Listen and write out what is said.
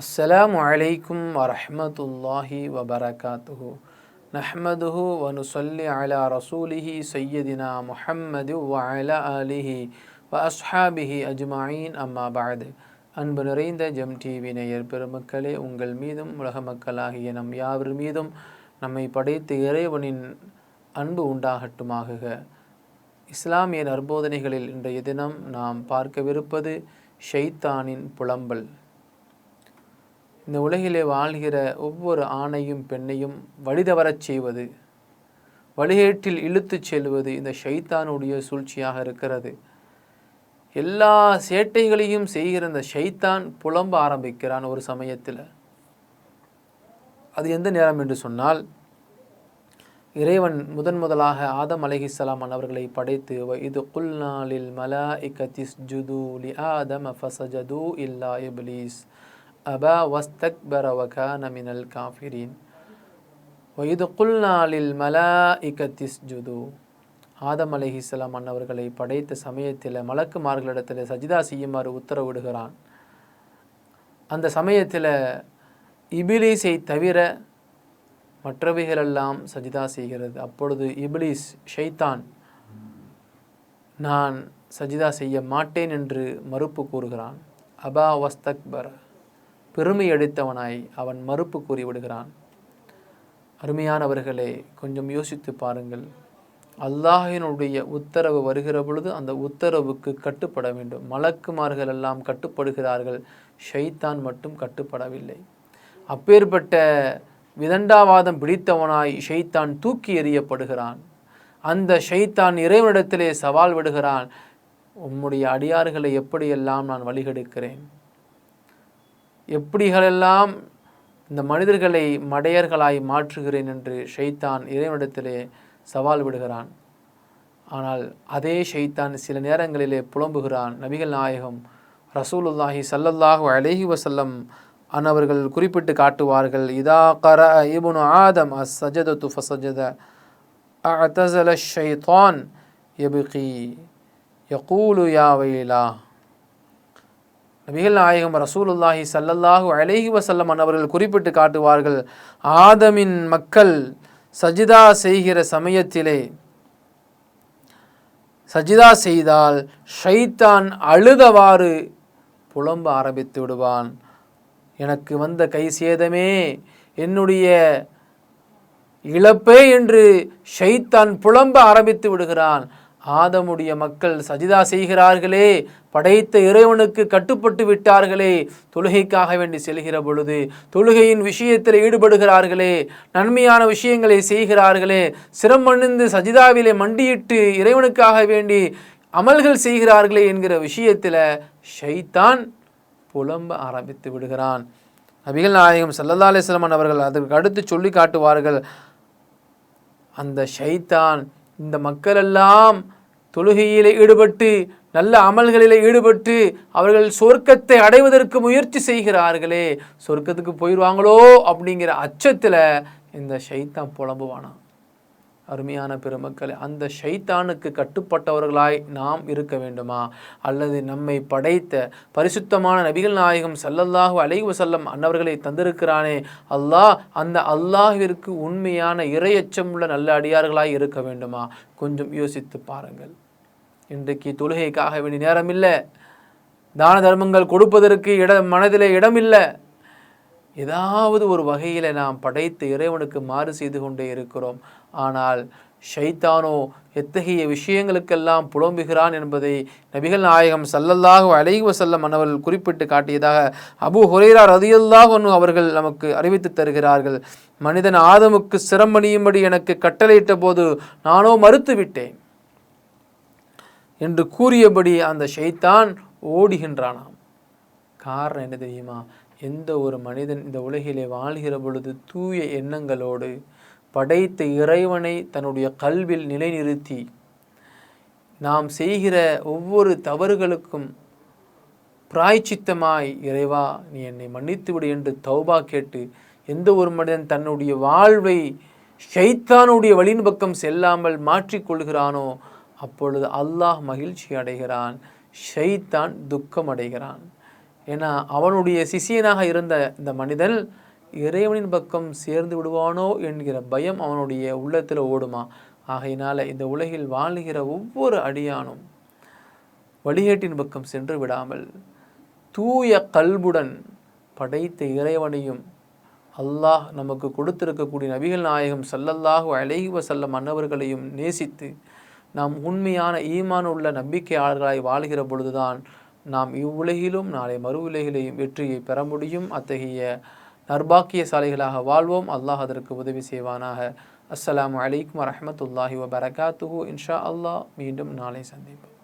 السلام عليكم ورحمة الله وبركاته نحمده ونصلي على رسوله سيدنا محمد وعلى آله وأصحابه أجمعين أما بعد அன்பு நிறைந்த GeM TV நேயர் பெருமக்களே உங்கள் மீதும் உலக மக்களாகிய நம் யாவர் மீதும் நம்மை படைத்த இறைவனின் அன்பு உண்டாகட்டுமாகுக இஸ்லாமிய நற்போதனைகளில் இன்றைய தினம் நாம் பார்க்கவிருப்பது ஷைத்தானின் புலம்பல் இந்த உலகிலே வாழ்கிற ஒவ்வொரு ஆணையும் பெண்ணையும் வழிதவரச் செய்வது வழிகேட்டில் இழுத்துச் செல்வது இந்த ஷைத்தானுடைய சூழ்ச்சியாக இருக்கிறது. எல்லா சேட்டைகளையும் செய்கிற இந்த ஷைத்தான் புலம்ப ஆரம்பிக்கிறான் ஒரு சமயத்தில். அது எந்த நேரம் என்று சொன்னால் இறைவன் முதன் முதலாக ஆதம் அலைஹிஸ்ஸலாம் அவர்களை படைத்து இது குல்நாளில் மலா இகத்திஸ் ஜுது லி ஆதம் ஃபசஜது இல்லா இப்லீஸ். அபா வஸ்தக்பர வகான மினல் காஃபிரீன் வயது நாளில் மலா இகத்திஸ் ஜுது ஆதம் அலைஹிஸ்ஸலாம் அன்னவர்களை படைத்த சமயத்தில் மலக்குமார்களிடத்தில் சஜிதா செய்யுமாறு உத்தரவிடுகிறான். அந்த சமயத்தில் இபிலிஸை தவிர மற்றவைகளெல்லாம் சஜிதா செய்கிறது. அப்பொழுது இபிலிஸ் ஷைத்தான் நான் சஜிதா செய்ய மாட்டேன் என்று மறுப்பு கூறுகிறான். அபா வஸ்தக்பர். பெருமை அடித்தவனாய் அவன் மறுப்பு கூறிவிடுகிறான். அருமையானவர்களே கொஞ்சம் யோசித்து பாருங்கள். அல்லாஹினுடைய உத்தரவு வருகிற பொழுது அந்த உத்தரவுக்கு கட்டுப்பட வேண்டும். மலக்குமார்கள் எல்லாம் கட்டுப்படுகிறார்கள். ஷைத்தான் மட்டும் கட்டுப்படவில்லை. அப்பேற்பட்ட விதண்டாவாதம் பிடித்தவனாய் ஷைத்தான் தூக்கி எறியப்படுகிறான். அந்த ஷைத்தான் இறைவனிடத்திலே சவால் விடுகிறான். உம்முடைய அடியார்களை எப்படியெல்லாம் நான் வழிகெடுக்கிறேன்? எப்படிகளெல்லாம் இந்த மனிதர்களை மடையர்களாய் மாற்றுகிறேன் என்று ஷைத்தான் இறைவனிடத்திலே சவால் விடுகிறான். ஆனால் அதே ஷைத்தான் சில நேரங்களிலே புலம்புகிறான். நபிகள் நாயகம் ரசூலுல்லாஹி சல்லல்லாஹு அலேஹி வசல்லம் அன்னவர்கள் குறிப்பிட்டு காட்டுவார்கள் இதா கர இபுனு ஆதம் அஸ் து ஃபசஜத அத்தசல ஷைத்தான் எபுகி யகூலு யா வைலா நபிகள் நாயகம் ரசூலுல்லாஹி சல்லல்லாஹு அலைஹி வசல்லம் அன்னவர்கள் குறிப்பிட்டு காட்டுவார்கள் ஆதமின் மக்கள் சஜிதா செய்கிற சமயத்திலே சஜிதா செய்தால் ஷைத்தான் அழுதவாறு புலம்ப ஆரம்பித்து விடுவான். எனக்கு வந்த கை சேதமே என்னுடைய இழப்பே என்று ஷைத்தான் புலம்ப ஆரம்பித்து விடுகிறான். ஆதமுடைய மக்கள் சஜிதா செய்கிறார்களே படைத்த இறைவனுக்கு கட்டுப்பட்டு விட்டார்களே தொழுகைக்காக வேண்டி செல்கிற பொழுது தொழுகையின் விஷயத்தில் ஈடுபடுகிறார்களே நன்மையான விஷயங்களை செய்கிறார்களே சிரமணிந்து சஜிதாவிலே மண்டியிட்டு இறைவனுக்காக வேண்டி அமல்கள் செய்கிறார்களே என்கிற விஷயத்தில் ஷைத்தான் புலம்ப ஆரம்பித்து விடுகிறான். நபிகள் நாயகம் சல்லல்லா அலிஸ்லமன் அவர்கள் அதற்கு அடுத்து சொல்லி காட்டுவார்கள் அந்த ஷைத்தான் இந்த மக்களெல்லாம் தொழுகையில் ஈடுபட்டு நல்ல அமல்களில் ஈடுபட்டு அவர்கள் சொர்க்கத்தை அடைவதற்கு முயற்சி செய்கிறார்களே சொர்க்கத்துக்கு போயிடுவாங்களோ அப்படிங்கிற அச்சத்தில் இந்த ஷைத்தான் புலம்புவானா அருமையான பெருமக்களை அந்த ஷைத்தானுக்கு கட்டுப்பட்டவர்களாய் நாம் இருக்க வேண்டுமா? அல்லது நம்மை படைத்த பரிசுத்தமான நபிகள் நாயகம் சல்லல்லாஹு அலைவு செல்லம் அன்னவர்களை தந்திருக்கிறானே அல்லாஹ் அந்த அல்லாஹிற்கு உண்மையான இரையச்சம் உள்ள நல்ல அடியார்களாய் இருக்க வேண்டுமா? கொஞ்சம் யோசித்து பாருங்கள். இன்றைக்கு தொழுகைக்காக வேண்டிய நேரம் இல்லை தான தர்மங்கள் கொடுப்பதற்கு இட மனதிலே இடம் இல்லை ஏதாவது ஒரு வகையில் நாம் படைத்து இறைவனுக்கு மாறு செய்து கொண்டே இருக்கிறோம். ஆனால் ஷைத்தானோ எத்தகைய விஷயங்களுக்கெல்லாம் புலம்புகிறான் என்பதை நபிகள் நாயகம் சல்லல்லாஹு அலைஹி வசல்லம் மன்னவர்கள் குறிப்பிட்டு காட்டியதாக அபு ஹுரேரா ரதியல்லாஹ் ஒன்று அவர்கள் நமக்கு அறிவித்து தருகிறார்கள். மனிதன் ஆதமுக்கு சிரமணியும்படி எனக்கு கட்டளையிட்ட போது நானோ மறுத்து விட்டேன் என்று கூறியபடி அந்த ஷைத்தான் ஓடுகின்றானாம். காரணம் என்ன தெரியுமா? எந்த ஒரு மனிதன் இந்த உலகிலே வாழ்கிற பொழுது தூய எண்ணங்களோடு படைத்த இறைவனை தன்னுடைய கல்வில் நிலைநிறுத்தி நாம் செய்கிற ஒவ்வொரு தவறுகளுக்கும் பிராய்ச்சித்தமாய் இறைவா நீ என்னை மன்னித்துவிடு என்று தௌபா கேட்டு எந்த ஒரு மனிதன் தன்னுடைய வாழ்வை ஷைத்தானுடைய வழியின் பக்கம் செல்லாமல் மாற்றிக்கொள்கிறானோ அப்பொழுது அல்லாஹ் மகிழ்ச்சி அடைகிறான் ஷைத்தான் துக்கம் அடைகிறான் ஏன்னா அவனுடைய சிஷியனாக இருந்த இந்த மனிதன் இறைவனின் பக்கம் சேர்ந்து விடுவானோ என்கிற பயம் அவனுடைய உள்ளத்தில் ஓடுமா? ஆகையினால் இந்த உலகில் வாழுகிற ஒவ்வொரு அடியானும் வழிகேட்டின் பக்கம் சென்று விடாமல் தூய கல்புடன் படைத்த இறைவனையும் அல்லாஹ் நமக்கு கொடுத்திருக்கக்கூடிய நபிகள் நாயகம் சல்லல்லாஹு அலைஹி வசல்லம் மன்னவர்களையும் நேசித்து நாம் உண்மையான ஈமான் உள்ள நம்பிக்கையாளர்களாய் வாழ்கிற பொழுதுதான் நாம் இவ்வுலகிலும் நாளை மறு உலகிலேயும் வெற்றியை பெற முடியும். அத்தகைய நர்பாக்கியசாலிகளாக வாழ்வோம். அல்லாஹ் அதற்கு உதவி செய்வானாக. அஸ்லாம் வலைக்கம் வரமத்துல்லாஹி வபரகாத்துஹூ. இன்ஷா அல்லாஹ் மீண்டும் நாளை சந்திப்போம்.